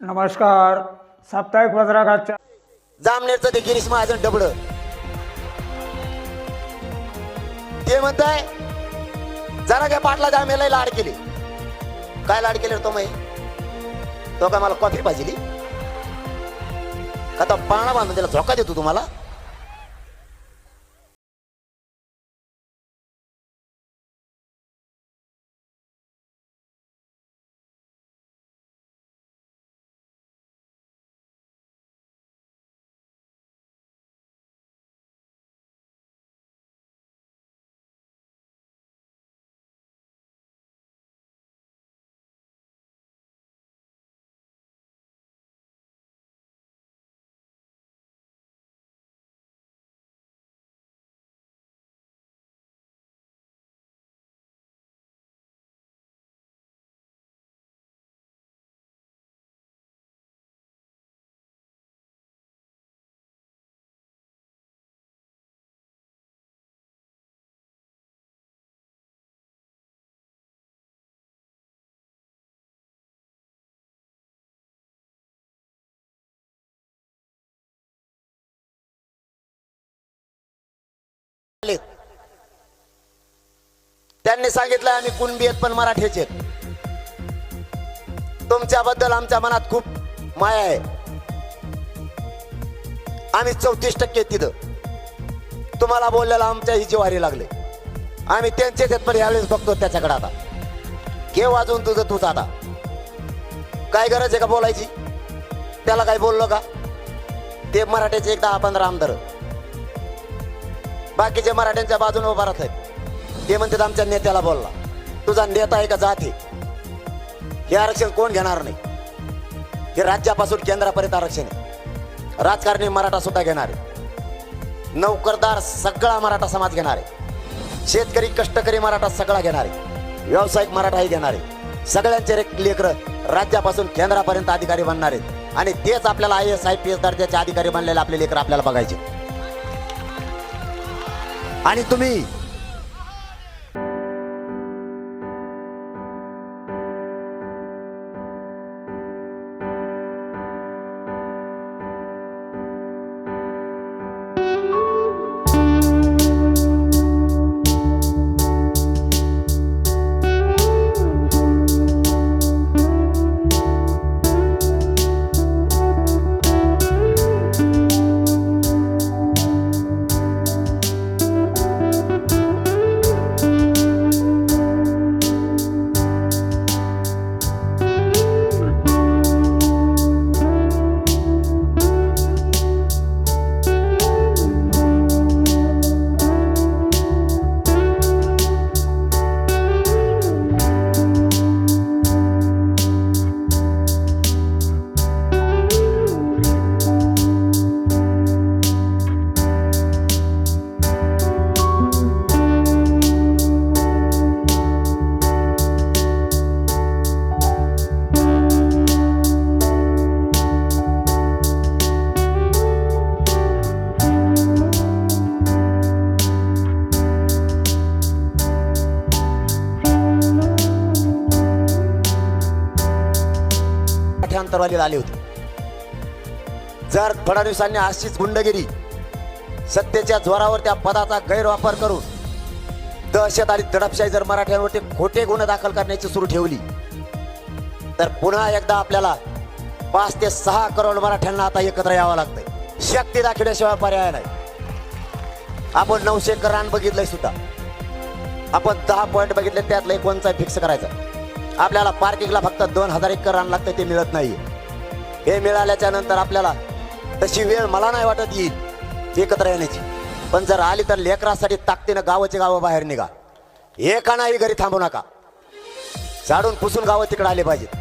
नमस्कार साप्ताहिक पत्रकाच्या जामनेरचं ते गिरीश महाजन डबड ते म्हणताय जरा काय पाटला जामेला लाड केले. काय लाड केले तो मै तो काय मला कॉफी पाहिजे का तो पाळणा बांधून त्याला झोका देतो तुम्हाला? त्यांनी सांगितलं आम्ही कुणबी आहेत पण मराठीचे आहेत. तुमच्याबद्दल आमच्या मनात खूप माया आहे. आम्ही चौतीस टक्के तिथं. तुम्हाला बोललेलं आमच्याही जिवारी लागले. आम्ही त्यांचेच आहेत पण यावेळेस बघतो त्याच्याकडे आता. घे वाजवून तुझं तूच आता. काय गरज आहे का बोलायची? त्याला काय बोललो का? ते मराठीचे एक दहा पंधरा आमदार. बाकीचे मराठ्यांच्या बाजूने उभा राहत आहेत ते म्हणतात आमच्या नेत्याला बोलला. तुझा नेता आहे का जाती? हे आरक्षण कोण घेणार नाही? हे राज्यापासून केंद्रापर्यंत आरक्षण आहे. राजकारणी मराठा सुद्धा घेणार आहे. नोकरदार सगळा मराठा समाज घेणार आहे. शेतकरी कष्टकरी मराठा सगळा घेणार आहे. व्यावसायिक मराठाही घेणार आहे. सगळ्यांचे लेकर राज्यापासून केंद्रापर्यंत अधिकारी बनणार आहेत. आणि तेच आपल्याला I S I P S दर्जाचे अधिकारी बनलेले आपले लेकर आपल्याला बघायचे आणि तुम्ही अंतरवालीला आले होते. जर फडणवीसांनी अशीच गुंडगिरी सत्तेच्या जोरावर त्या पदाचा गैरवापर करून दहशत आणि दडपशाही जर मराठ्यांवरती खोटे गुन्हे दाखल करण्याची सुरू ठेवली तर पुन्हा एकदा आपल्याला पाच ते सहा करोड मराठ्यांना आता एकत्र यावं लागतंय. शक्ती दाखवल्याशिवाय पर्याय नाही. आपण नऊशे करान रान बघितलंय सुद्धा. आपण दहा पॉईंट बघितले त्यातलं एक कोणचा फिक्स करायचा. आपल्याला पार्किंगला फक्त दोन हजार एकर रन लागतं ते मिळत नाही हे मिळाल्याच्या नंतर आपल्याला तशी वेळ मला नाही वाटत येईल एकत्र येण्याची. पण जर आली तर लेकरासाठी ताकदीनं गावाचे गावं बाहेर निघा. एका नाही घरी थांबू नका. झाडून पुसून गावं तिकडे आले पाहिजेत.